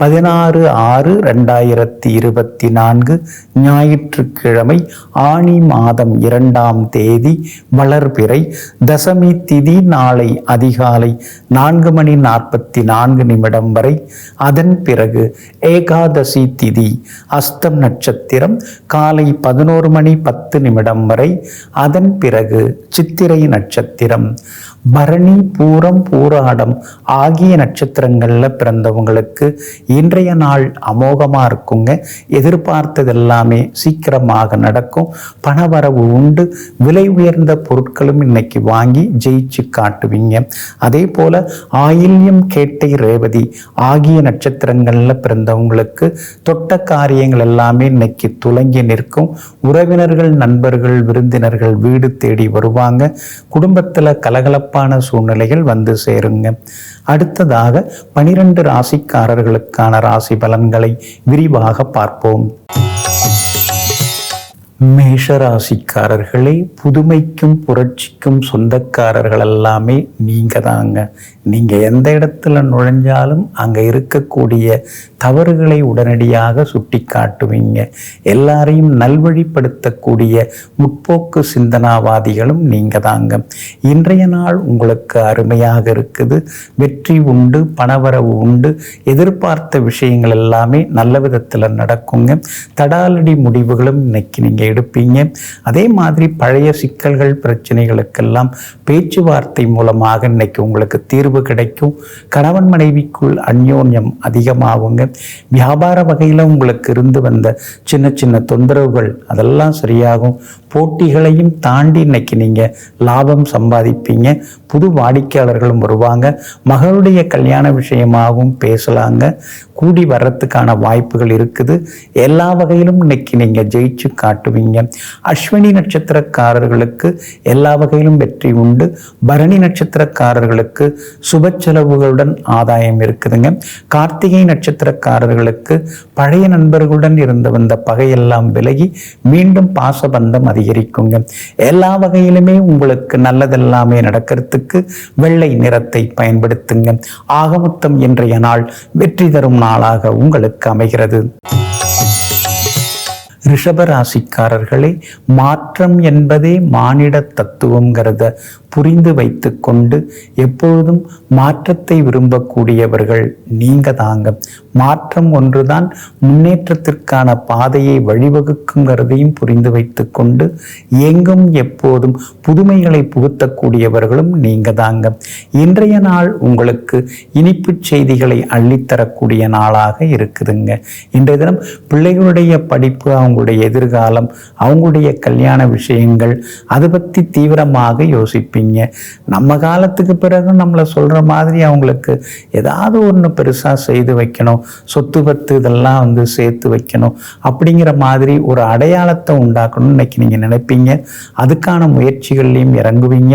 பதினாறு ஆறு ரெண்டாயிரத்தி இருபத்தி நான்கு ஞாயிற்றுக்கிழமை ஆணி மாதம் இரண்டாம் தேதி வளர்பிறை தசமி திதி நாளை அதிகாலை நான்கு மணி நாற்பத்தி நான்கு நிமிடம் வரை. அதன் பிறகு ஏகாதசி திதி அஸ்தம் நட்சத்திரம் காலை பதினோரு மணி பத்து நிமிடம் வரை. அதன் பிறகு சித்திரை நட்சத்திரம். பரணி பூரம் பூராடம் ஆகிய நட்சத்திரங்களில் பிறந்தவங்களுக்கு இன்றைய நாள் அமோகமாக இருக்குங்க. எதிர்பார்த்தது எல்லாமே சீக்கிரமாக நடக்கும். பணவரவு உண்டு. விலை உயர்ந்த பொருட்களும் இன்னைக்கு வாங்கி ஜெயிச்சு காட்டுவீங்க. அதே போல ஆயில்யம் கேட்டை ரேவதி ஆகிய நட்சத்திரங்களில் பிறந்தவங்களுக்கு தொட்ட காரியங்கள் எல்லாமே இன்னைக்கு துலங்கி நிற்கும். உறவினர்கள் நண்பர்கள் விருந்தினர்கள் வீடு தேடி வருவாங்க. குடும்பத்தில் கலகலப்பான சூழ்நிலைகள் வந்து சேருங்க. அடுத்ததாக பனிரெண்டு ராசிக்காரர்களுக்கு ராசிக்காரர்களுக்கான ராசி பலன்களை விரிவாக பார்ப்போம். மேஷ ராசிக்காரர்களே புதுமைக்கும் புரட்சிக்கும் சொந்தக்காரர்கள் எல்லாமே நீங்கள் தாங்க நீங்கள் எந்த இடத்துல நுழைஞ்சாலும் அங்கே இருக்கக்கூடிய தவறுகளை உடனடியாக சுட்டி காட்டுவீங்க எல்லாரையும் நல்வழிப்படுத்தக்கூடிய முற்போக்கு சிந்தனாவாதிகளும் நீங்கள் தாங்க இன்றைய நாள் உங்களுக்கு அருமையாக இருக்குது. வெற்றி உண்டு பணவரவு உண்டு. எதிர்பார்த்த விஷயங்கள் எல்லாமே நல்ல விதத்தில் நடக்குங்க. தடாலடி முடிவுகளும் இன்னைக்கு நீங்கள் எடுப்பீங்க. அதே மாதிரி பழைய சிக்கல்கள் பிரச்சனைகளுக்கெல்லாம் பேச்சுவார்த்தை மூலமாக இன்னைக்கு உங்களுக்கு தீர்வு கிடைக்கும். கணவன் மனைவிக்குள் அந்யோன்யம் அதிகமாகுங்க. வியாபார வகையில் உங்களுக்கு இருந்து வந்த சின்ன சின்ன தொந்தரவுகள் அதெல்லாம் சரியாகும். போட்டிகளையும் தாண்டி இன்னைக்கு நீங்கள் லாபம் சம்பாதிப்பீங்க. புது வாடிக்கையாளர்களும் வருவாங்க. மகளுடைய கல்யாண விஷயமாகவும் பேசலாங்க. கூடி வர்றதுக்கான வாய்ப்புகள் இருக்குது. எல்லா வகையிலும் இன்னைக்கு நீங்கள் ஜெயிச்சு காட்டுவீங்க. அஸ்வினி நட்சத்திரக்காரர்களுக்கு எல்லா வகையிலும் வெற்றி உண்டு. பரணி நட்சத்திரக்காரர்களுக்கு சுப செலவுகளுடன் ஆதாயம் இருக்குதுங்க. கார்த்திகை நட்சத்திரக்காரர்களுக்கு பழைய நண்பர்களுடன் இருந்து வந்த பகையெல்லாம் விலகி மீண்டும் பாசபந்தம் அதிகரிக்குங்க. எல்லா வகையிலுமே உங்களுக்கு நல்லதெல்லாமே நடக்கிறதுக்கு வெள்ளை நிறத்தை பயன்படுத்துங்க. ஆகமொத்தம் இன்றைய நாள் வெற்றி தரும் நாளாக உங்களுக்கு அமைகிறது. ரிஷபராசிக்காரர்களே மாற்றம் என்பதே மானிட தத்துவங்கிறத புரிந்து வைத்து கொண்டு எப்பொழுதும் மாற்றத்தை விரும்பக்கூடியவர்கள் நீங்க தாங்க மாற்றம் ஒன்றுதான் முன்னேற்றத்திற்கான பாதையை வழிவகுக்குங்கிறதையும் புரிந்து வைத்துக்கொண்டு எங்கும் எப்போதும் புதுமைகளை புகுத்தக்கூடியவர்களும் நீங்க தாங்க இன்றைய நாள் உங்களுக்கு இனிப்பு செய்திகளை அள்ளித்தரக்கூடிய நாளாக இருக்குதுங்க. இன்றைய தினம் பிள்ளைகளுடைய படிப்பு அவங்களுடைய எதிர்காலம் அவங்களுடைய கல்யாண விஷயங்கள் அதை பற்றி தீவிரமாக யோசிப்பீங்க. நம்ம காலத்துக்கு பிறகு நம்மளை சொல்கிற மாதிரி அவங்களுக்கு ஏதாவது ஒன்று பெருசாக செய்து வைக்கணும். சொத்து பத்து இதெல்லாம் வந்து சேர்த்து வைக்கணும் அப்படிங்கிற மாதிரி ஒரு அடையாளத்தை உண்டாக்கணும்னு இன்னைக்கு நீங்கள் நினைப்பீங்க. அதுக்கான முயற்சிகள்லையும் இறங்குவீங்க.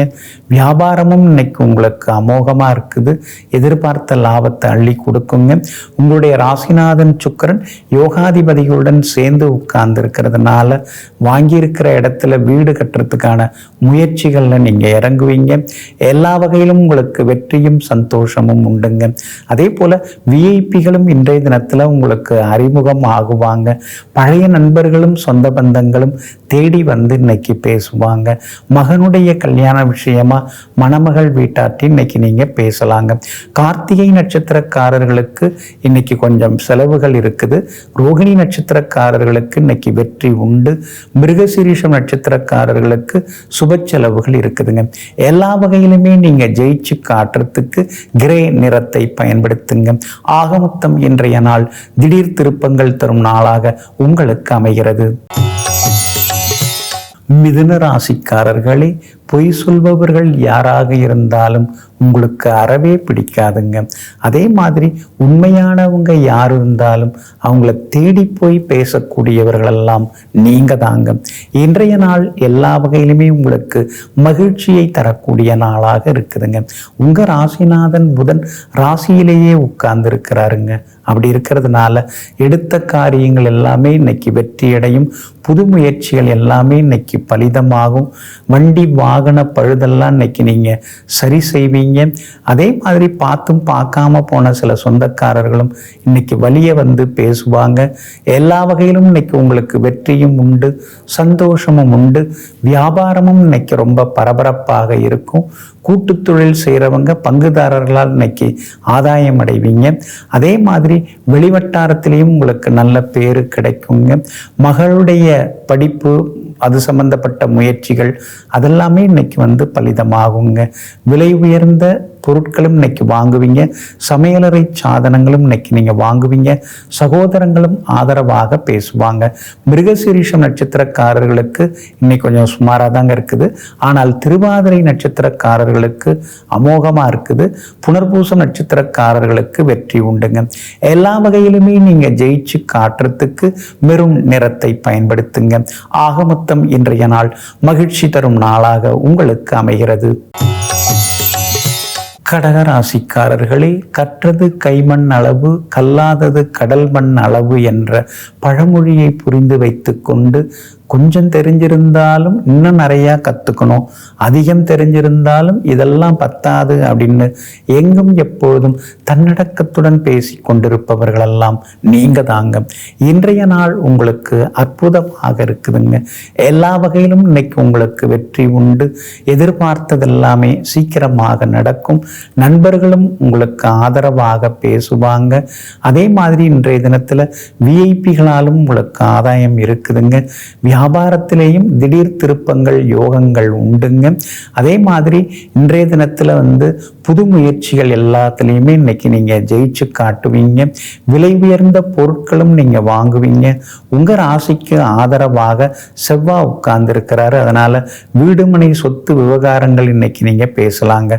வியாபாரமும் இன்னைக்கு உங்களுக்கு அமோகமாக இருக்குது. எதிர்பார்த்த லாபத்தை அள்ளி கொடுக்குங்க. உங்களுடைய ராசிநாதன் சுக்கரன் யோகாதிபதிகளுடன் சேர்ந்து உட்கார்ந்து இருக்கிறதுனால வாங்கியிருக்கிற இடத்துல வீடு கட்டுறதுக்கான முயற்சிகளில் நீங்கள் இறங்குவீங்க. எல்லா வகையிலும் உங்களுக்கு வெற்றியும் சந்தோஷமும் உண்டுங்க. அதே போல் விஐபிகளும் இன்றைய தினத்தில் உங்களுக்கு அறிமுகம் ஆகுவாங்க பழைய நண்பர்களும் சொந்த பந்தங்களும் தேடி வந்து இன்னைக்கு பேசுவாங்க. மகனுடைய கல்யாண விஷயமா மணமகள் வீட்டாட்டி இன்னைக்கு நீங்கள் பேசலாங்க. கார்த்திகை நட்சத்திரக்காரர்களுக்கு இன்னைக்கு கொஞ்சம் செலவுகள் இருக்குது. ரோகிணி நட்சத்திரக்காரர்களுக்கு இன்னைக்கு வெற்றி உண்டு. மிருகசீரிஷம் நட்சத்திரக்காரர்களுக்கு சுப செலவுகள் இருக்குதுங்க. எல்லா வகையிலுமே நீங்க ஜெயிச்சு காட்டுறதுக்கு கிரே நிறத்தை பயன்படுத்துங்க. ஆகமொத்தம் இன்றைய நாள் திடீர் திருப்பங்கள் தரும் நாளாக உங்களுக்கு அமைகிறது. மிதுன ராசிக்காரர்களே பொய் சொல்பவர்கள் யாராக இருந்தாலும் உங்களுக்கு அறவே பிடிக்காதுங்க. அதே மாதிரி உண்மையானவங்க யார் இருந்தாலும் அவங்கள தேடி போய் பேசக்கூடியவர்களெல்லாம் நீங்க தாங்க இன்றைய நாள் எல்லா வகையிலுமே உங்களுக்கு மகிழ்ச்சியை தரக்கூடிய நாளாக இருக்குதுங்க. உங்க ராசிநாதன் புதன் ராசியிலேயே உட்கார்ந்து இருக்கிறாருங்க அப்படி இருக்கிறதுனால எடுத்த காரியங்கள் எல்லாமே இன்னைக்கு வெற்றியடையும். புது முயற்சிகள் எல்லாமே இன்னைக்கு பலிதமாகும். வண்டி வாகன பழுதெல்லாம் இன்னைக்கு நீங்கள் சரி செய்வீங்க. அதே மாதிரி பார்த்தும் பார்க்காம போன சில சொந்தக்காரர்களும் இன்னைக்கு வழிய வந்து பேசுவாங்க. எல்லா வகையிலும் இன்னைக்கு உங்களுக்கு வெற்றியும் உண்டு சந்தோஷமும் உண்டு. வியாபாரமும் இன்னைக்கு ரொம்ப பரபரப்பாக இருக்கும். கூட்டு தொழில் செய்கிறவங்க பங்குதாரர்களால் இன்னைக்கு ஆதாயம் அடைவீங்க. அதே மாதிரி வெளிவட்டாரத்திலையும் உங்களுக்கு நல்ல பேர் கிடைக்குங்க. மகளுடைய படிப்பு அது சம்பந்தப்பட்ட முயற்சிகள் அதெல்லாமே இன்னைக்கு வந்து பலிதமாகுங்க. விலை உயர்ந்த பொருட்களும் இன்னைக்கு வாங்குவீங்க. சமையலறை சாதனங்களும் இன்னைக்கு நீங்கள் வாங்குவீங்க. சகோதரங்களும் ஆதரவாக பேசுவாங்க. மிருகசீரிஷம் நட்சத்திரக்காரர்களுக்கு இன்னைக்கு கொஞ்சம் சுமாராக தாங்க இருக்குது. ஆனால் திருவாதிரை நட்சத்திரக்காரர்களுக்கு அமோகமாக இருக்குது. புனர்பூசம் நட்சத்திரக்காரர்களுக்கு வெற்றி உண்டுங்க. எல்லா வகையிலுமே நீங்கள் ஜெயிச்சு காட்டுறதுக்கு மெரும் நிறத்தை பயன்படுத்துங்க. ஆக மொத்தம் இன்றைய நாள் மகிழ்ச்சி தரும் நாளாக உங்களுக்கு அமைகிறது. கடக ராசிக்காரர்களே கற்றது கைமண் அளவு கல்லாதது கடல் மண் அளவு என்ற பழமொழியை புரிந்து வைத்துக்கொண்டு கொஞ்சம் தெரிஞ்சிருந்தாலும் இன்னும் நிறையா கற்றுக்கணும் அதிகம் தெரிஞ்சிருந்தாலும் இதெல்லாம் பத்தாது அப்படின்னு எங்கும் எப்பொழுதும் தன்னடக்கத்துடன் பேசி கொண்டிருப்பவர்களெல்லாம் நீங்க தாங்க. இன்றைய நாள் உங்களுக்கு அற்புதமாக இருக்குதுங்க. எல்லா வகையிலும் இன்னைக்கு உங்களுக்கு வெற்றி உண்டு. எதிர்பார்த்ததெல்லாமே சீக்கிரமாக நடக்கும். நண்பர்களும் உங்களுக்கு ஆதரவாக பேசுவாங்க. அதே மாதிரி இன்றைய தினத்தில் விஐபிகளாலும் உங்களுக்கு ஆதாயம் இருக்குதுங்க. வியாபாரத்திலேயும் திடீர் திருப்பங்கள் யோகங்கள் உண்டுங்க. அதே மாதிரி இன்றைய தினத்தில் வந்து புது முயற்சிகள் எல்லாத்துலேயுமே இன்னைக்கு நீங்கள் ஜெயிச்சு காட்டுவீங்க. விலை உயர்ந்த பொருட்களும் நீங்கள் வாங்குவீங்க. உங்கள் ராசிக்கு ஆதரவாக செவ்வாய் உட்கார்ந்துருக்கிறாரு. அதனால் வீடுமனை சொத்து விவகாரங்கள் இன்னைக்கு நீங்கள் பேசலாங்க.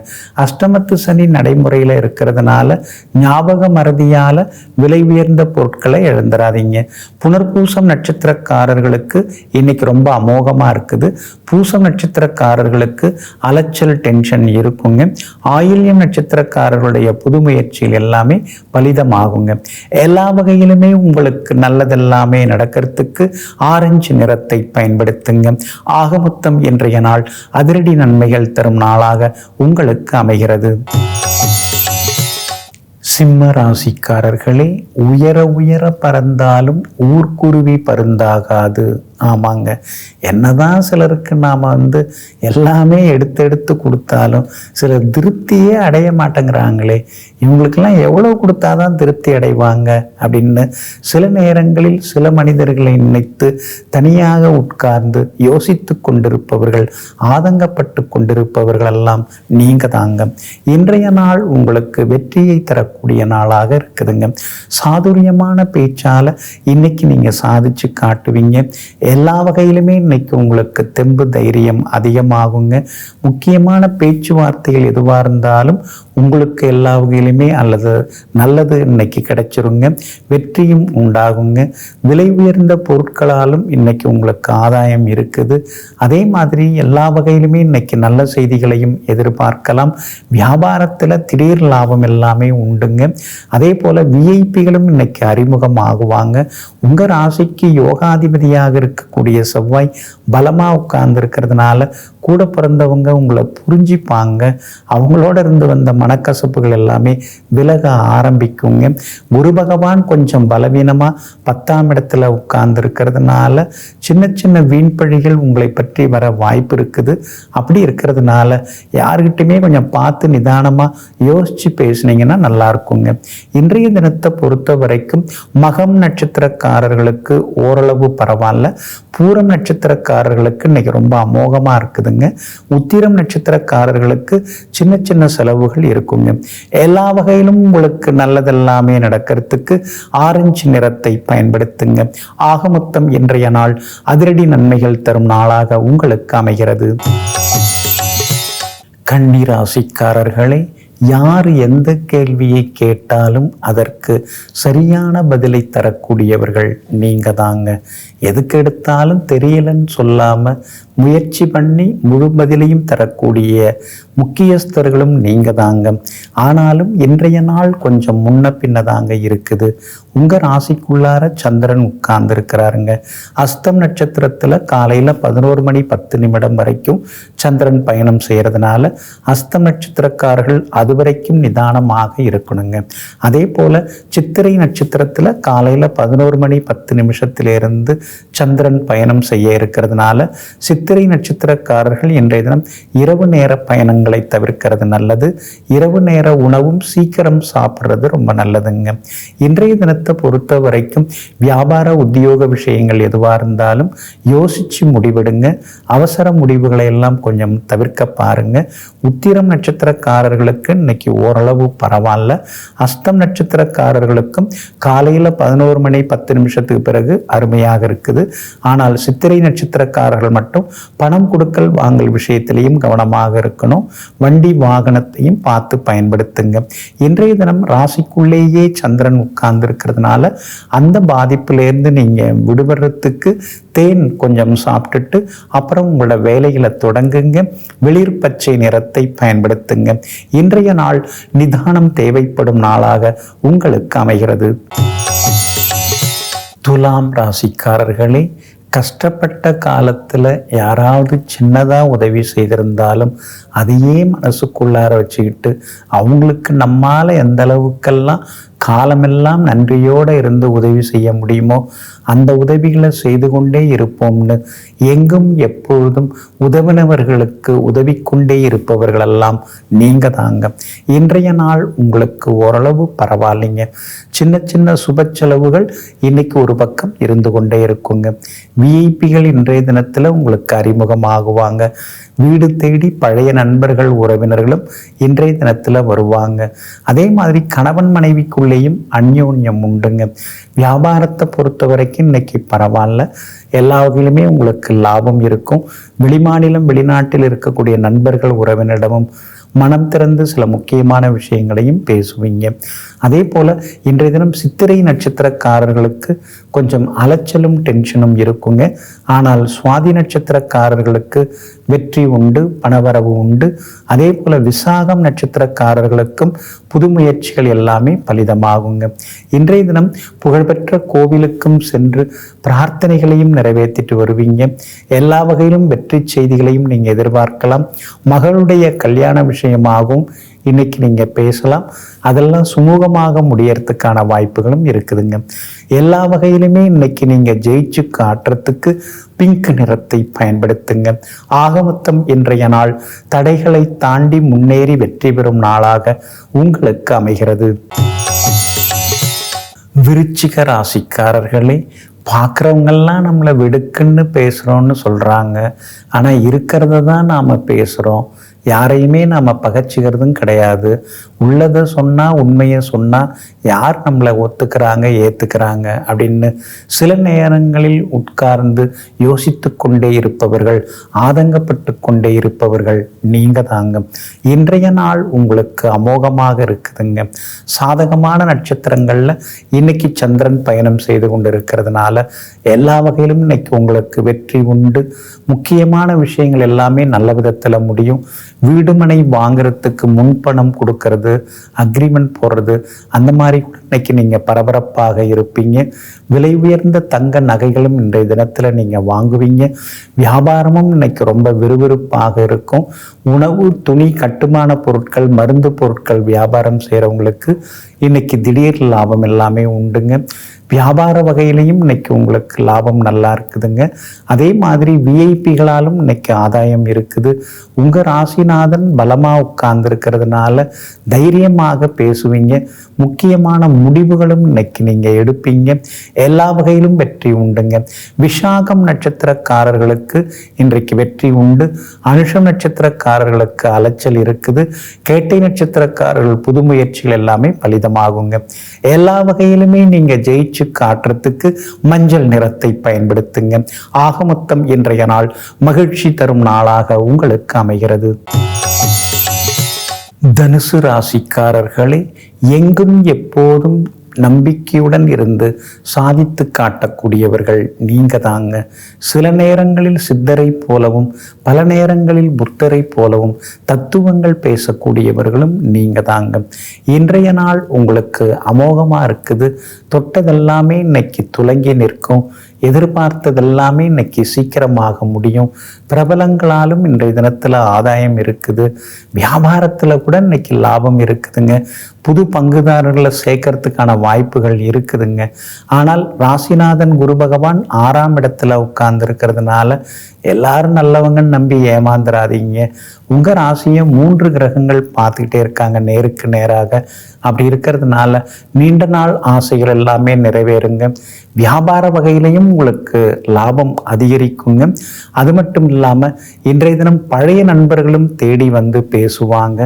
அஷ்டமத்து சனி நடைமுறையில் இருக்கிறதுனால ஞாபக மறதியால் விலை உயர்ந்த பொருட்களை எழுந்துடாதீங்க புனர்பூசம் நட்சத்திரக்காரர்களுக்கு இன்னைக்கு ரொம்ப அமோகமாக இருக்குது. பூச நட்சத்திரக்காரர்களுக்கு அலைச்சல் டென்ஷன் இருக்குங்க. ஆயில்யம் நட்சத்திரக்காரர்களுடைய புது முயற்சிகள் எல்லாமே பலிதமாகுங்க. எல்லா வகையிலுமே உங்களுக்கு நல்லதெல்லாமே நடக்கிறதுக்கு ஆரஞ்சு நிறத்தை பயன்படுத்துங்க. ஆகமொத்தம் இன்றைய நாள் அதிரடி நன்மைகள் தரும் நாளாக உங்களுக்கு அமைகிறது. சிம்ம ராசிக்காரர்களே உயர உயர பறந்தாலும் ஊர்க்குருவி பருந்தாகாது. ஆமாங்க. என்னதான் சிலருக்கு நாம் வந்து எல்லாமே எடுத்து எடுத்து கொடுத்தாலும் சிலர் திருப்தியே அடைய மாட்டேங்கிறாங்களே. இவங்களுக்கெல்லாம் எவ்வளோ கொடுத்தாதான் திருப்தி அடைவாங்க அப்படின்னு சில நேரங்களில் சில மனிதர்களை நினைத்து தனியாக உட்கார்ந்து யோசித்து கொண்டிருப்பவர்கள் ஆதங்கப்பட்டு கொண்டிருப்பவர்கள் எல்லாம் நீங்க தாங்க. இன்றைய நாள் உங்களுக்கு வெற்றியை தரக்கூடிய நாளாக இருக்குதுங்க. சாதுரியமான பேச்சால இன்னைக்கு நீங்க சாதிச்சு காட்டுவீங்க. எல்லா வகையிலுமே இன்னைக்கு உங்களுக்கு தெம்பு தைரியம் அதிகமாகுங்க. முக்கியமான பேச்சுவார்த்தைகள் எதுவாக இருந்தாலும் உங்களுக்கு எல்லா வகையிலுமே அல்லது நல்லது இன்னைக்கு கிடைச்சிருங்க. வெற்றியும் உண்டாகுங்க. விலை உயர்ந்த பொருட்களாலும் இன்னைக்கு உங்களுக்கு ஆதாயம் இருக்குது. அதே மாதிரி எல்லா வகையிலுமே இன்னைக்கு நல்ல செய்திகளையும் எதிர்பார்க்கலாம். வியாபாரத்தில் திடீர் லாபம் எல்லாமே உண்டுங்க. அதே போல் விஐபிகளும் இன்னைக்கு அறிமுகம் ஆகுவாங்க உங்கள் ராசிக்கு யோகாதிபதியாக இருக்கக்கூடிய செவ்வாய் பலமாக உட்கார்ந்துருக்கிறதுனால கூட பிறந்தவங்க உங்களை புரிஞ்சிப்பாங்க. அவங்களோட இருந்து வந்த மனக்கசப்புகள் எல்லாமே விலக ஆரம்பிக்குங்க. குரு பகவான் கொஞ்சம் பலவீனமாக பத்தாம் இடத்துல உட்கார்ந்து இருக்கிறதுனால சின்ன சின்ன வீண்பழிகள் உங்களை பற்றி வர வாய்ப்பு இருக்குது. அப்படி இருக்கிறதுனால யாருக்கிட்டையுமே கொஞ்சம் பார்த்து நிதானமாக யோசித்து பேசுனீங்கன்னா நல்லா இருக்குங்க. இன்றைய தினத்தை பொறுத்த வரைக்கும் மகம் நட்சத்திரக்காரர்களுக்கு ஓரளவு பரவாயில்ல. பூரம் நட்சத்திரக்காரர்களுக்கு இன்னைக்கு ரொம்ப அமோகமாக இருக்குதுங்க. உத்திரம் நட்சத்திரக்காரர்களுக்கு சின்ன சின்ன செலவுகள் இருக்குங்க எல்லா வகையிலும் உங்களுக்கு நல்லதெல்லாமே நடக்கிறதுக்கு ஆரஞ்சு நிறத்தை பயன்படுத்துங்க. ஆக மொத்தம் இன்றைய நாள் அதிரடி நன்மைகள் தரும் நாளாக உங்களுக்கு அமைகிறது. கன்னிராசிக்காரர்களே யார் எந்த கேள்வியை கேட்டாலும் அதற்கு சரியான பதிலை தரக்கூடியவர்கள் நீங்க தாங்க எதுக்கு எடுத்தாலும் தெரியலன்னு சொல்லாம முயற்சி பண்ணி முழு பதிலையும் தரக்கூடிய முக்கியஸ்தர்களும் நீங்க தாங்க ஆனாலும் இன்றைய நாள் கொஞ்சம் முன்ன பின்ன தாங்க இருக்குது. உங்க ராசிக்குள்ளார சந்திரன் உட்கார்ந்துருக்கிறாருங்க. அஸ்தம் நட்சத்திரத்துல காலையில பதினோரு மணி பத்து நிமிடம் வரைக்கும் சந்திரன் பயணம் செய்யறதுனால அஸ்தம் நட்சத்திரக்காரர்கள் அது வரைக்கும் நிதானமாக இருக்கணுங்க. அதே போல சித்திரை நட்சத்திரத்துல காலையில பதினோரு மணி பத்து நிமிஷத்திலிருந்து சந்திரன் பயணம் செய்ய இருக்கிறதுனால சித்திரை நட்சத்திரக்காரர்கள் இன்றைய தினம் இரவு நேர பயணங்களை தவிர்க்கிறது நல்லது. இரவு நேர உணவும் சீக்கிரம் சாப்பிட்றது ரொம்ப நல்லதுங்க. இன்றைய தினத்தை பொறுத்த வரைக்கும் வியாபார உத்தியோக விஷயங்கள் எதுவாக இருந்தாலும் யோசிச்சு முடிவெடுங்க. அவசர முடிவுகளை எல்லாம் கொஞ்சம் தவிர்க்க பாருங்க. உத்திரம் நட்சத்திரக்காரர்களுக்கு இன்னைக்கு ஓரளவு பரவாயில்ல. அஸ்தம் நட்சத்திரக்காரர்களுக்கும் காலையில் பதினோரு மணி பத்து நிமிஷத்துக்கு பிறகு அருமையாக இருக்கு இருக்குது. ஆனால் சித்திரை நட்சத்திரக்காரர்கள் மட்டும் பணம் கொடுக்கல் வாங்கல் விஷயத்திலையும் கவனமாக இருக்கணும். வண்டி வாகனத்தையும் பார்த்து பயன்படுத்துங்க. இன்றைய தினம் ராசிக்குள்ளேயே சந்திரன் உட்கார்ந்து இருக்கிறதுனால அந்த பாதிப்பிலேருந்து நீங்கள் விடுபடுறதுக்கு தேன் கொஞ்சம் சாப்பிட்டுட்டு அப்புறம் உங்களோட வேலைகளை தொடங்குங்க. வெளிர் பச்சை நிறத்தை பயன்படுத்துங்க. இன்றைய நாள் நிதானம் தேவைப்படும் நாளாக உங்களுக்கு அமைகிறது. துலாம் ராசிக்காரர்களே கஷ்டப்பட்ட காலத்தில் யாராவது சின்னதாக உதவி செய்திருந்தாலும் அதையே மனசுக்குள்ளார வச்சுக்கிட்டு அவங்களுக்கு நம்மால் எந்த அளவுக்கெல்லாம் காலமெல்லாம் நன்றியோடு இருந்து உதவி செய்ய முடியுமோ அந்த உதவிகளை செய்து கொண்டே இருப்போம்னு எங்கும் எப்பொழுதும் உதவினவர்களுக்கு உதவி கொண்டே இருப்பவர்களெல்லாம் நீங்கள் தாங்க. இன்றைய நாள் உங்களுக்கு ஓரளவு பரவாயில்லைங்க. சின்ன சின்ன சுப செலவுகள் இன்னைக்கு ஒரு பக்கம் இருந்து கொண்டே இருக்குங்க. விஐபிகள் இன்றைய தினத்தில் உங்களுக்கு அறிமுகமாகுவாங்க. வீடு தேடி பழைய நண்பர்கள் உறவினர்களும் இன்றைய தினத்தில் வருவாங்க. அதே மாதிரி கணவன் மனைவிக்குள்ளேயும் அந்யோன்யம் உண்டுங்க. வியாபாரத்தை பொறுத்த வரைக்கும் இன்னைக்கு பரவாயில்ல. எல்லா வகையிலுமே உங்களுக்கு லாபம் இருக்கும். வெளிமாநிலம் வெளிநாட்டில் இருக்கக்கூடிய நண்பர்கள் உறவினரிடமும் மனம் திறந்து சில முக்கியமான விஷயங்களையும் பேசுவீங்க. அதே போல் இன்றைய தினம் சித்திரை நட்சத்திரக்காரர்களுக்கு கொஞ்சம் அலைச்சலும் டென்ஷனும் இருக்குங்க. ஆனால் சுவாதி நட்சத்திரக்காரர்களுக்கு வெற்றி உண்டு பணவரவு உண்டு. அதே போல் விசாகம் நட்சத்திரக்காரர்களுக்கும் புது முயற்சிகள் எல்லாமே பலிதமாகுங்க. இன்றைய தினம் புகழ்பெற்ற கோவிலுக்கும் சென்று பிரார்த்தனைகளையும் நிறைவேற்றிட்டு வருவீங்க. எல்லா வகையிலும் வெற்றி செய்திகளையும் நீங்கள் எதிர்பார்க்கலாம். மகளுடைய கல்யாண விஷயமாகவும் இன்னைக்கு நீங்கள் பேசலாம். அதெல்லாம் சுமூகமாக முடியறதுக்கான வாய்ப்புகளும் இருக்குதுங்க. எல்லா வகையிலுமே இன்னைக்கு நீங்கள் ஜெயிச்சு காட்டுறதுக்கு பிங்க் நிறத்தை பயன்படுத்துங்க. ஆகமத்தம் இன்றைய நாள் தடைகளை தாண்டி முன்னேறி வெற்றி பெறும் நாளாக உங்களுக்கு அமைகிறது. விருச்சிக ராசிக்காரர்களே பார்க்குறவங்கெல்லாம் நம்மளை வெடுக்குன்னு பேசுகிறோன்னு சொல்கிறாங்க ஆனால் இருக்கிறத தான் நாம் பேசுகிறோம் யாரையுமே நாம் பகச்சிக்கிறதும் கிடையாது. உள்ளதை சொன்னால் உண்மையை சொன்னால் யார் நம்மளை ஒத்துக்கிறாங்க ஏற்றுக்கிறாங்க அப்படின்னு சில நேரங்களில் உட்கார்ந்து யோசித்து கொண்டே இருப்பவர்கள் ஆதங்கப்பட்டு கொண்டே இருப்பவர்கள் நீங்கள் தாங்க. இன்றைய நாள் உங்களுக்கு அமோகமாக இருக்குதுங்க. சாதகமான நட்சத்திரங்களில் இன்னைக்கு சந்திரன் பயணம் செய்து கொண்டு இருக்கிறதுனால எல்லா வகையிலும் இன்னைக்கு உங்களுக்கு வெற்றி உண்டு. முக்கியமான விஷயங்கள் எல்லாமே நல்ல விதத்தில் முடியும். வீடுமனை வாங்குறதுக்கு முன்பணம் கொடுக்கறது அக்ரிமெண்ட் போடுறது அந்த மாதிரி இன்னைக்கு நீங்கள் பரபரப்பாக இருப்பீங்க. விலை உயர்ந்த தங்க நகைகளும் இன்றைய தினத்தில் நீங்கள் வாங்குவீங்க. வியாபாரமும் இன்னைக்கு ரொம்ப விறுவிறுப்பாக இருக்கும். உணவு துணி கட்டுமான பொருட்கள் மருந்து பொருட்கள் வியாபாரம் செய்கிறவங்களுக்கு இன்னைக்கு திடீர் லாபம் எல்லாமே உண்டுங்க. வியாபார வகையிலையும் இன்னைக்கு உங்களுக்கு லாபம் நல்லா இருக்குதுங்க. அதே மாதிரி விஐபிகளாலும் இன்னைக்கு ஆதாயம் இருக்குது. உங்கள் ராசிநாதன் பலமாக உட்கார்ந்துருக்கிறதுனால தைரியமாக பேசுவீங்க. முக்கியமான முடிவுகளும் இன்னைக்கு நீங்கள் எடுப்பீங்க. எல்லா வகையிலும் வெற்றி உண்டுங்க. விஷாகம் நட்சத்திரக்காரர்களுக்கு இன்றைக்கு வெற்றி உண்டு. அனுஷம் நட்சத்திரக்காரர்களுக்கு அலைச்சல் இருக்குது. கேட்டை நட்சத்திரக்காரர்கள் புது முயற்சிகள் எல்லாமே பலிதமாகுங்க. எல்லா வகையிலுமே நீங்கள் ஜெயிச்சு காட்டுறதுக்கு மஞ்சள் நிறத்தை பயன்படுத்துங்க. ஆகமொத்தம் இன்றைய நாள் மகிழ்ச்சி தரும் நாளாக உங்களுக்கு அமைகிறது. தனுசு ராசிக்காரர்களே எங்கும் எப்போதும் நம்பிக்கையுடன் இருந்து சாதித்து காட்டக்கூடியவர்கள் நீங்க தாங்க சில நேரங்களில் சித்தரை போலவும் பல நேரங்களில் புத்தரை போலவும் தத்துவங்கள் பேசக்கூடியவர்களும் நீங்க தாங்க இன்றைய நாள் உங்களுக்கு அமோகமா இருக்குது. தொட்டதெல்லாமே இன்னைக்கு துலங்கி நிற்கும். எதிர்பார்த்ததெல்லாமே இன்னைக்கு சீக்கிரமாக முடியும். பிரபலங்களாலும் இன்றைய தினத்தில் ஆதாயம் இருக்குது. வியாபாரத்தில் கூட இன்னைக்கு லாபம் இருக்குதுங்க. புது பங்குதாரர்களை சேர்க்கறதுக்கான வாய்ப்புகள் இருக்குதுங்க. ஆனால் ராசிநாதன் குரு பகவான் ஆறாம் இடத்துல உட்கார்ந்துருக்கிறதுனால எல்லாரும் நல்லவங்கன்னு நம்பி ஏமாந்துடாதீங்க உங்கள் ராசியை மூன்று கிரகங்கள் பார்த்துக்கிட்டே இருக்காங்க நேருக்கு நேராக. அப்படி இருக்கிறதுனால நீண்ட நாள் ஆசைகள் எல்லாமே நிறைவேறுங்க. வியாபார வகையிலையும் உங்களுக்கு லாபம் அதிகரிக்குங்க. அது மட்டும் இல்லாமல் இன்றைய தினம் பழைய நண்பர்களும் தேடி வந்து பேசுவாங்க.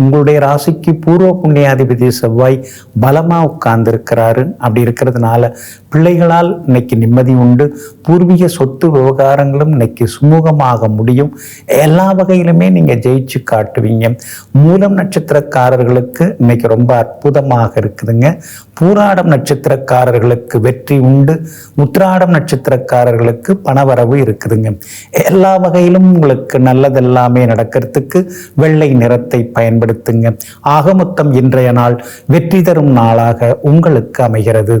உங்களுடைய ராசிக்கு பூர்வ புண்ணியாதிபதி செவ்வாய் பலமாக உட்கார்ந்துருக்கிறாரு. அப்படி இருக்கிறதுனால பிள்ளைகளால் இன்னைக்கு நிம்மதி உண்டு. பூர்வீக சொத்து விவகாரங்களும் இன்னைக்கு சுமூகமாக முடியும். எல்லா வகையிலுமே நீங்கள் ஜெயிச்சு காட்டுவீங்க. மூலம் நட்சத்திரக்காரர்களுக்கு இன்னைக்கு ரொம்ப அற்புதமாக இருக்குதுங்க. பூராடம் நட்சத்திரக்காரர்களுக்கு வெற்றி வெற்றி உண்டு. முத்திராடம் நட்சத்திரக்காரர்களுக்கு பணவரவு இருக்குதுங்க. எல்லா வகையிலும் உங்களுக்கு நல்லதெல்லாமே நடக்கிறதுக்கு வெள்ளை நிறத்தை பயன்படுத்துங்க. ஆக மொத்தம் இன்றைய நாள் வெற்றி தரும் நாளாக உங்களுக்கு அமைகிறது.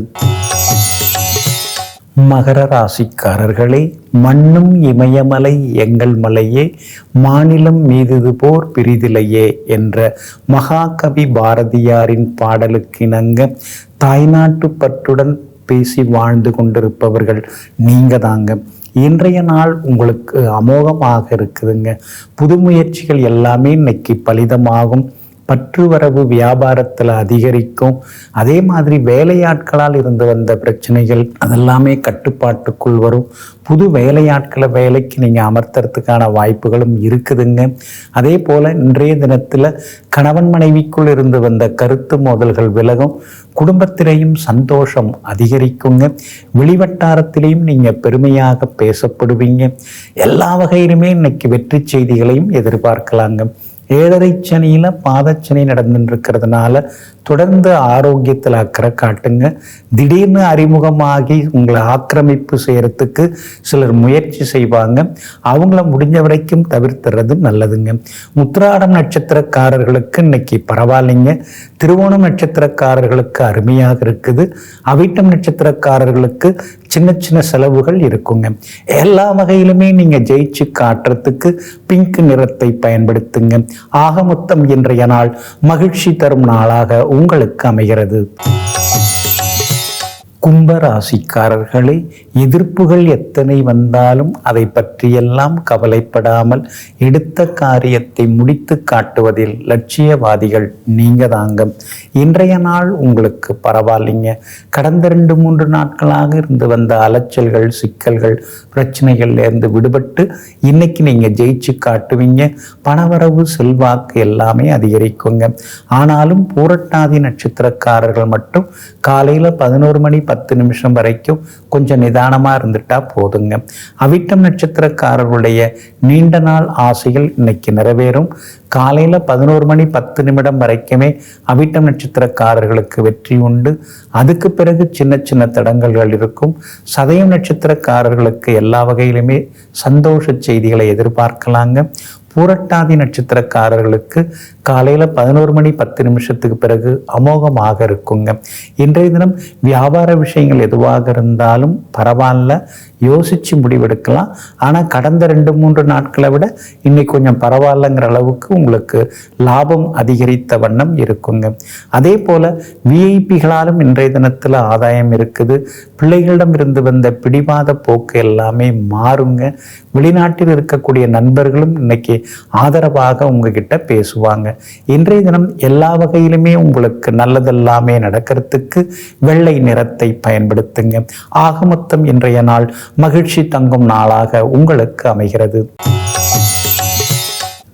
மகர ராசிக்காரர்களே மண்ணும் இமயமலை எங்கள் மலையே மாநிலம் மீதுது போர் பிரிதிலையே என்ற மகாகவி பாரதியாரின் பாடலுக்கிணங்க தாய்நாட்டு பற்றுடன் பேசி வாழ்ந்து கொண்டிருப்பவர்கள் நீங்க தாங்க இன்றைய நாள் உங்களுக்கு அமோகமாக இருக்குதுங்க. புது முயற்சிகள் எல்லாமே இன்னைக்கு பலிதமாகும். பற்றுவரவு வியாபாரத்தில் அதிகரிக்கும். அதே மாதிரி வேலையாட்களால் இருந்து வந்த பிரச்சனைகள் அதெல்லாமே கட்டுப்பாட்டுக்குள் வரும். புது வேலையாட்களை வேலைக்கு நீங்கள் அமர்த்துறதுக்கான வாய்ப்புகளும் இருக்குதுங்க. அதே போல் இன்றைய தினத்தில் கணவன் மனைவிக்குள் இருந்து வந்த கருத்து மோதல்கள் விலகும். குடும்பத்திலையும் சந்தோஷம் அதிகரிக்குங்க. வெளிவட்டாரத்திலையும் நீங்கள் பெருமையாக பேசப்படுவீங்க. எல்லா வகையிலுமே இன்னைக்கு வெற்றி செய்திகளையும் எதிர்பார்க்கலாங்க. ஏழரை சனியில் பாதச்சனி நடந்துட்டு இருக்கிறதுனால தொடர்ந்து ஆரோக்கியத்தில் அக்கறை காட்டுங்க. திடீர்னு அறிமுகமாகி உங்களை ஆக்கிரமிப்பு செய்யறதுக்கு சிலர் முயற்சி செய்வாங்க. அவங்கள முடிஞ்ச வரைக்கும் தவிர்த்துறது நல்லதுங்க. முத்திராடம் நட்சத்திரக்காரர்களுக்கு இன்னைக்கு பரவாயில்லைங்க. திருவோணம் நட்சத்திரக்காரர்களுக்கு அருமையாக இருக்குது. அவிட்டம் நட்சத்திரக்காரர்களுக்கு சின்ன சின்ன செலவுகள் இருக்குங்க. எல்லா வகையிலுமே நீங்கள் ஜெயிச்சு காட்டுறதுக்கு பிங்க் நிறத்தை பயன்படுத்துங்க. ஆகமொத்தம் இன்றைய நாள் மகிழ்ச்சி தரும் நாளாக உங்களுக்கு அமைகிறது. கும்பராசிக்காரர்களே எதிர்ப்புகள் எத்தனை வந்தாலும் அதை பற்றியெல்லாம் கவலைப்படாமல் எடுத்த காரியத்தை முடித்து காட்டுவதில் லட்சியவாதிகள் நீங்க தாங்க இன்றைய நாள் உங்களுக்கு பரவாயில்லைங்க. கடந்த ரெண்டு மூன்று நாட்களாக இருந்து வந்த அலைச்சல்கள் சிக்கல்கள் பிரச்சனைகள்லேருந்து விடுபட்டு இன்னைக்கு நீங்க ஜெயிச்சு காட்டுவீங்க. பணவரவு செல்வாக்கு எல்லாமே அதிகரிக்குங்க. ஆனாலும் பூரட்டாதி நட்சத்திரக்காரர்கள் மட்டும் காலையில் பதினோரு மணி பத்து நிமிஷம் வரைக்கும் கொஞ்சம் நிதானமாக இருந்துட்டா போதுங்க. அவிட்டம் நட்சத்திரக்காரர்களுடைய நீண்ட நாள் ஆசைகள் இன்னைக்கு நிறைவேறும். காலையில் பதினோரு மணி பத்து நிமிடம் வரைக்குமே அவிட்டம் நட்சத்திரக்காரர்களுக்கு வெற்றி உண்டு. அதுக்கு பிறகு சின்ன சின்ன தடங்கல்கள் இருக்கும். சதயம் நட்சத்திரக்காரர்களுக்கு எல்லா வகையிலுமே சந்தோஷ செய்திகளை எதிர்பார்க்கலாங்க. பூரட்டாதி நட்சத்திரக்காரர்களுக்கு காலையில் பதினோரு மணி பத்து நிமிஷத்துக்கு பிறகு அமோகமாக இருக்குங்க. இன்றைய தினம் வியாபார விஷயங்கள் எதுவாக இருந்தாலும் பரவாயில்ல. யோசித்து முடிவெடுக்கலாம். ஆனால் கடந்த ரெண்டு மூன்று நாட்களை விட இன்னைக்கு கொஞ்சம் பரவாயில்லங்கிற அளவுக்கு உங்களுக்கு லாபம் அதிகரித்த வண்ணம் இருக்குங்க. அதே போல் விஐபிகளாலும் இன்றைய தினத்தில் ஆதாயம் இருக்குது. பிள்ளைகளிடம் இருந்து வந்த பிடிவாத போக்கு எல்லாமே மாறுங்க. வெளிநாட்டில் இருக்கக்கூடிய நண்பர்களும் இன்னைக்கு ஆதரவாக உங்ககிட்ட பேசுவாங்க. இன்றைய தினம் எல்லா வகையிலுமே உங்களுக்கு நல்லதெல்லாமே நடக்கிறதுக்கு வெள்ளை நிறத்தை பயன்படுத்துங்க. ஆக மொத்தம் இன்றைய நாள் மகிழ்ச்சி தங்கும் நாளாக உங்களுக்கு அமைகிறது.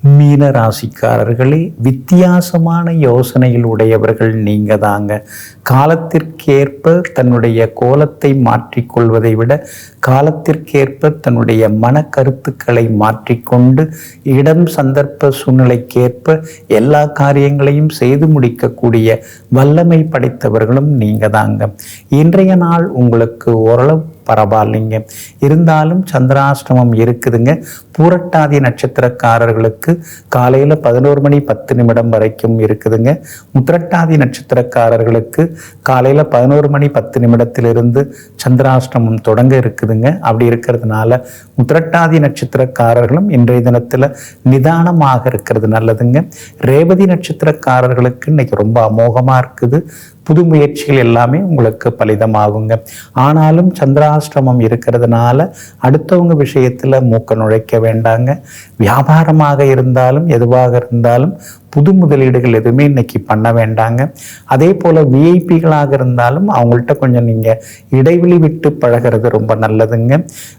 மீன ராசிக்காரர்களே வித்தியாசமான யோசனையில் உடையவர்கள் நீங்க தாங்க. காலத்திற்கேற்ப தன்னுடைய கோலத்தை மாற்றிக்கொள்வதை விட காலத்திற்கேற்ப தன்னுடைய மன கருத்துக்களை மாற்றிக்கொண்டு இடம் சந்தர்ப்ப சூழ்நிலைக்கேற்ப எல்லா காரியங்களையும் செய்து முடிக்கக்கூடிய வல்லமை படைத்தவர்களும் நீங்க தாங்க. இன்றைய நாள் உங்களுக்கு ஓரளவு பரவாயில்லைங்க. இருந்தாலும் சந்திராஷ்டமம் இருக்குதுங்க. பூரட்டாதி நட்சத்திரக்காரர்களுக்கு காலையில் பதினோரு மணி பத்து நிமிடம் வரைக்கும் இருக்குதுங்க. முத்திரட்டாதி நட்சத்திரக்காரர்களுக்கு காலையில் பதினோரு மணி பத்து நிமிடத்திலிருந்து சந்திராஷ்டமம் தொடங்க இருக்குதுங்க. அப்படி இருக்கிறதுனால முத்திரட்டாதி நட்சத்திரக்காரர்களும் இன்றைய தினத்தில் நிதானமாக இருக்கிறது நல்லதுங்க. ரேவதி நட்சத்திரக்காரர்களுக்கு இன்னைக்கு ரொம்ப அமோகமாக இருக்குது. புது முயற்சிகள் எல்லாமே உங்களுக்கு பலிதமாகுங்க. ஆனாலும் சந்திராஷ்டிரமம் இருக்கிறதுனால அடுத்தவங்க விஷயத்தில் மூக்க நுழைக்க வேண்டாங்க. வியாபாரமாக இருந்தாலும் எதுவாக இருந்தாலும் புது முதலீடுகள் எதுவுமே இன்னைக்கு பண்ண வேண்டாங்க. அதே போல் விஐபிகளாக இருந்தாலும் அவங்கள்ட்ட கொஞ்சம் நீங்கள் இடைவெளி விட்டு பழகிறது ரொம்ப நல்லதுங்க.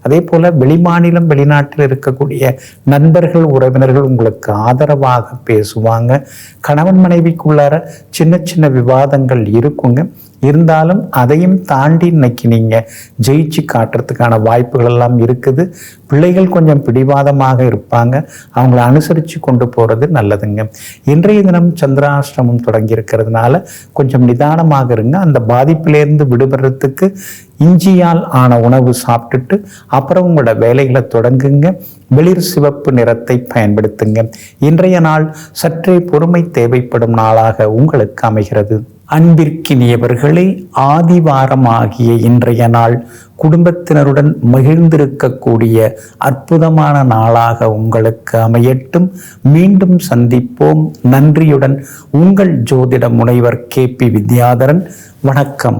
அதே போல் வெளிமாநிலம் வெளிநாட்டில் இருக்கக்கூடிய நண்பர்கள் உறவினர்கள் உங்களுக்கு ஆதரவாக பேசுவாங்க. கணவன் மனைவிக்குள்ளார சின்ன சின்ன விவாதங்கள் இருக்குங்க. இருந்தாலும் அதையும் தாண்டி இன்னைக்கு நீங்கள் ஜெயிச்சு காட்டுறதுக்கான வாய்ப்புகள் எல்லாம் இருக்குது. பிள்ளைகள் கொஞ்சம் பிடிவாதமாக இருப்பாங்க. அவங்கள அனுசரித்து கொண்டு போகிறது நல்லதுங்க. இன்றைய தினம் சந்திராஷ்டமம் தொடங்கி இருக்கிறதுனால கொஞ்சம் நிதானமாக இருங்க. அந்த பாதிப்பிலேருந்து விடுபடுறதுக்கு இஞ்சியால் ஆன உணவு சாப்பிட்டுட்டு அப்புறம் உங்களோட வேலைகளை தொடங்குங்க. வெளிர் சிவப்பு நிறத்தை பயன்படுத்துங்க. இன்றைய நாள் சற்றே பொறுமை தேவைப்படும் நாளாக உங்களுக்கு அமைகிறது. அன்பிற்கினியவர்களே ஆதிவாரமாகிய இன்றைய நாள் குடும்பத்தினருடன் மகிழ்ந்திருக்கக்கூடிய அற்புதமான நாளாக உங்களுக்கு அமையட்டும். மீண்டும் சந்திப்போம். நன்றியுடன் உங்கள் ஜோதிட முனைவர் கே பி வித்யாதரன். வணக்கம்.